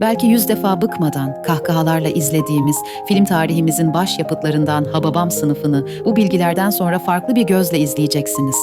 Belki yüz defa bıkmadan kahkahalarla izlediğimiz film tarihimizin başyapıtlarından Hababam sınıfını bu bilgilerden sonra farklı bir gözle izleyeceksiniz.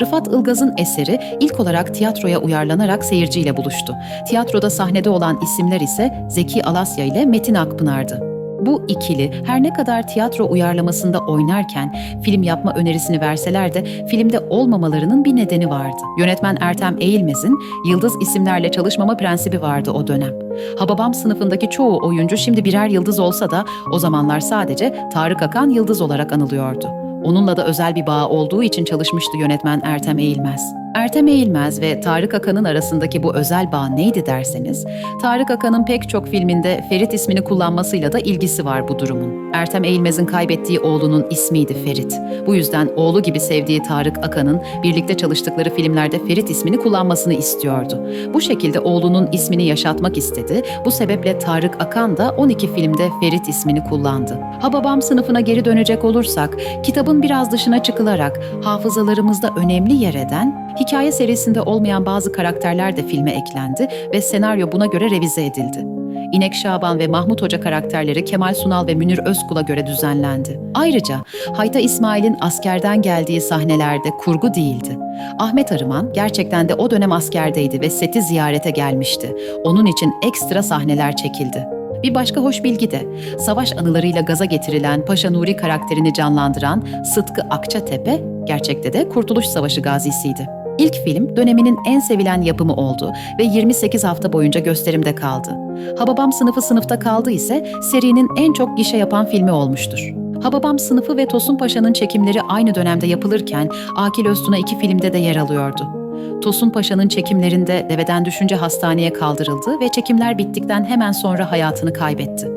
Rıfat Ilgaz'ın eseri ilk olarak tiyatroya uyarlanarak seyirciyle buluştu. Tiyatroda sahnede olan isimler ise Zeki Alasya ile Metin Akpınar'dı. Bu ikili her ne kadar tiyatro uyarlamasında oynarken film yapma önerisini verseler de filmde olmamalarının bir nedeni vardı. Yönetmen Ertem Eğilmez'in yıldız isimlerle çalışmama prensibi vardı o dönem. Hababam sınıfındaki çoğu oyuncu şimdi birer yıldız olsa da o zamanlar sadece Tarık Akan yıldız olarak anılıyordu. Onunla da özel bir bağ olduğu için çalışmıştı yönetmen Ertem Eğilmez. Ertem Eğilmez ve Tarık Akan'ın arasındaki bu özel bağ neydi derseniz, Tarık Akan'ın pek çok filminde Ferit ismini kullanmasıyla da ilgisi var bu durumun. Ertem Eğilmez'in kaybettiği oğlunun ismiydi Ferit. Bu yüzden oğlu gibi sevdiği Tarık Akan'ın birlikte çalıştıkları filmlerde Ferit ismini kullanmasını istiyordu. Bu şekilde oğlunun ismini yaşatmak istedi. Bu sebeple Tarık Akan da 12 filmde Ferit ismini kullandı. Hababam sınıfına geri dönecek olursak, kitabın biraz dışına çıkılarak hafızalarımızda önemli yer eden, hikaye serisinde olmayan bazı karakterler de filme eklendi ve senaryo buna göre revize edildi. İnek Şaban ve Mahmut Hoca karakterleri Kemal Sunal ve Münir Özkul'a göre düzenlendi. Ayrıca Hayta İsmail'in askerden geldiği sahnelerde kurgu değildi. Ahmet Arıman gerçekten de o dönem askerdeydi ve seti ziyarete gelmişti. Onun için ekstra sahneler çekildi. Bir başka hoş bilgi de savaş anılarıyla gaza getirilen Paşa Nuri karakterini canlandıran Sıtkı Akçatepe gerçekte de Kurtuluş Savaşı gazisiydi. İlk film döneminin en sevilen yapımı oldu ve 28 hafta boyunca gösterimde kaldı. Hababam sınıfı sınıfta kaldı ise serinin en çok gişe yapan filmi olmuştur. Hababam sınıfı ve Tosun Paşa'nın çekimleri aynı dönemde yapılırken Akil Öztuna iki filmde de yer alıyordu. Tosun Paşa'nın çekimlerinde deveden düşünce hastaneye kaldırıldı ve çekimler bittikten hemen sonra hayatını kaybetti.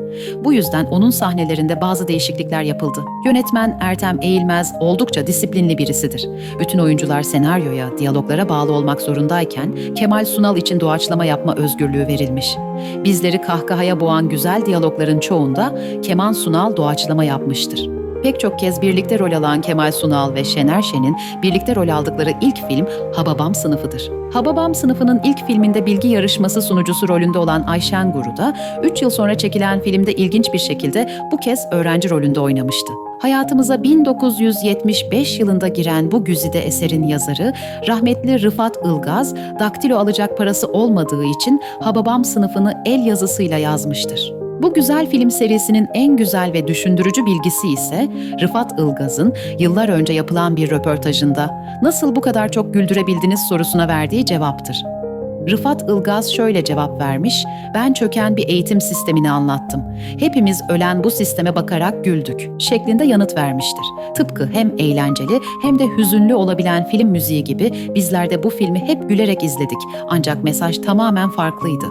Bu yüzden onun sahnelerinde bazı değişiklikler yapıldı. Yönetmen Ertem Eğilmez oldukça disiplinli birisidir. Bütün oyuncular senaryoya, diyaloglara bağlı olmak zorundayken Kemal Sunal için doğaçlama yapma özgürlüğü verilmiş. Bizleri kahkahaya boğan güzel diyalogların çoğunda Kemal Sunal doğaçlama yapmıştır. Pek çok kez birlikte rol alan Kemal Sunal ve Şener Şen'in birlikte rol aldıkları ilk film Hababam sınıfıdır. Hababam sınıfının ilk filminde bilgi yarışması sunucusu rolünde olan Ayşen Guru da 3 yıl sonra çekilen filmde ilginç bir şekilde bu kez öğrenci rolünde oynamıştı. Hayatımıza 1975 yılında giren bu güzide eserin yazarı rahmetli Rıfat Ilgaz, daktilo alacak parası olmadığı için Hababam sınıfını el yazısıyla yazmıştır. Bu güzel film serisinin en güzel ve düşündürücü bilgisi ise Rıfat Ilgaz'ın yıllar önce yapılan bir röportajında nasıl bu kadar çok güldürebildiniz sorusuna verdiği cevaptır. Rıfat Ilgaz şöyle cevap vermiş, ben çöken bir eğitim sistemini anlattım. Hepimiz ölen bu sisteme bakarak güldük şeklinde yanıt vermiştir. Tıpkı hem eğlenceli hem de hüzünlü olabilen film müziği gibi bizler de bu filmi hep gülerek izledik ancak mesaj tamamen farklıydı.